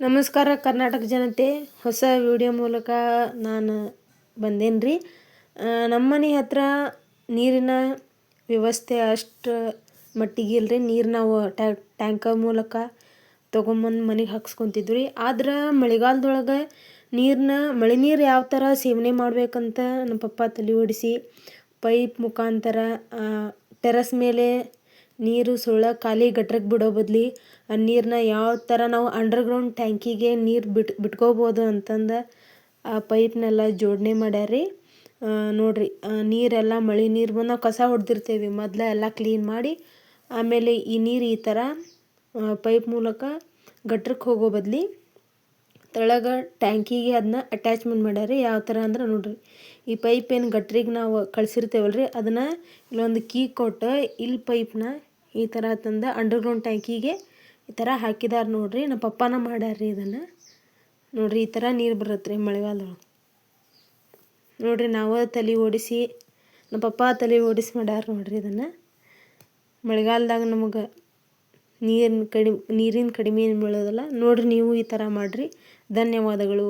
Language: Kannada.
ನಮಸ್ಕಾರ ಕರ್ನಾಟಕ ಜನತೆ. ಹೊಸ ವಿಡಿಯೋ ಮೂಲಕ ನಾನು ಬಂದೇನು ರೀ ನಮ್ಮ ಮನೆ ಹತ್ರ ನೀರಿನ ವ್ಯವಸ್ಥೆ ಅಷ್ಟು ಮಟ್ಟಿಗೆ ಇಲ್ರಿ. ನೀರು ನಾವು ಟ್ಯಾಂಕರ್ ಮೂಲಕ ತೊಗೊಂಬಂದು ಮನೆಗೆ ಹಾಕ್ಸ್ಕೊತಿದ್ವಿ. ರೀ ಆದ್ರೆ ಮಳೆಗಾಲದೊಳಗೆ ನೀರನ್ನ ಮಳೆ ನೀರು ಯಾವ ಥರ ಸೇವನೆ ಮಾಡಬೇಕಂತ ನಮ್ಮ ಪಪ್ಪ ತಲೆ ಓಡಿಸಿ, ಪೈಪ್ ಮುಖಾಂತರ ಟೆರಸ್ ಮೇಲೆ ನೀರು, ಸುಳ್ಳ, ಖಾಲಿ ಗಟ್ರಕ್ಕೆ ಬಿಡೋ ಬದ್ಲಿ ಆ ನೀರನ್ನ ಯಾವ ಥರ ನಾವು ಅಂಡರ್ಗ್ರೌಂಡ್ ಟ್ಯಾಂಕಿಗೆ ನೀರು ಬಿಟ್ಟು ಬಿಟ್ಕೋಬೋದು ಅಂತಂದು ಆ ಪೈಪ್ನೆಲ್ಲ ಜೋಡಣೆ ಮಾಡ್ಯಾರ ನೋಡಿರಿ ನೀರೆಲ್ಲ ಮಳೆ ನೀರು ಬಂದು ನಾವು ಕಸ ಹೊಡೆದಿರ್ತೇವೆ. ಮೊದಲ ಎಲ್ಲ ಕ್ಲೀನ್ ಮಾಡಿ ಆಮೇಲೆ ಈ ನೀರು ಈ ಥರ ಪೈಪ್ ಮೂಲಕ ಗಟ್ರಕ್ಕೆ ಹೋಗೋ ಬದ್ಲಿ ತೆಳಗೆ ಟ್ಯಾಂಕಿಗೆ ಅದನ್ನ ಅಟ್ಯಾಚ್ಮೆಂಟ್ ಮಾಡ್ಯಾರ ಯಾವ ಥರ ಅಂದ್ರೆ ನೋಡಿರಿ, ಈ ಪೈಪ್ ಏನು ಗಟ್ರಿಗೆ ನಾವು ಕಳಿಸಿರ್ತೇವಲ್ರಿ, ಅದನ್ನು ಇಲ್ಲೊಂದು ಕೀ ಕೊಟ್ಟು ಇಲ್ಲಿ ಪೈಪ್ನ ಈ ಥರ ತಂದು ಅಂಡರ್ಗ್ರೌಂಡ್ ಟ್ಯಾಂಕಿಗೆ ಈ ಥರ ಹಾಕಿದಾರೆ ನೋಡಿರಿ. ನಮ್ಮ ಪಪ್ಪನ ಮಾಡ್ಯಾರ ರೀ ಇದನ್ನು. ನೋಡಿರಿ ಈ ಥರ ನೀರು ಬರುತ್ತೆ ರೀ ಮಳೆಗಾಲದೊಳಗೆ. ನೋಡಿರಿ ನಾವು ತಲೆ ಓಡಿಸಿ, ನಮ್ಮ ಪಪ್ಪ ತಲೆ ಓಡಿಸಿ ಮಾಡ್ಯಾರ ನೋಡಿರಿ ಇದನ್ನು. ಮಳೆಗಾಲದಾಗ ನಮಗೆ ನೀರಿನ ಕಡಿಮೆ ನೀರಿನ ಕಡಿಮೆ ಏನು ಬೀಳೋದಲ್ಲ. ನೋಡಿರಿ ನೀವು ಈ ಥರ ಮಾಡಿರಿ. ಧನ್ಯವಾದಗಳು.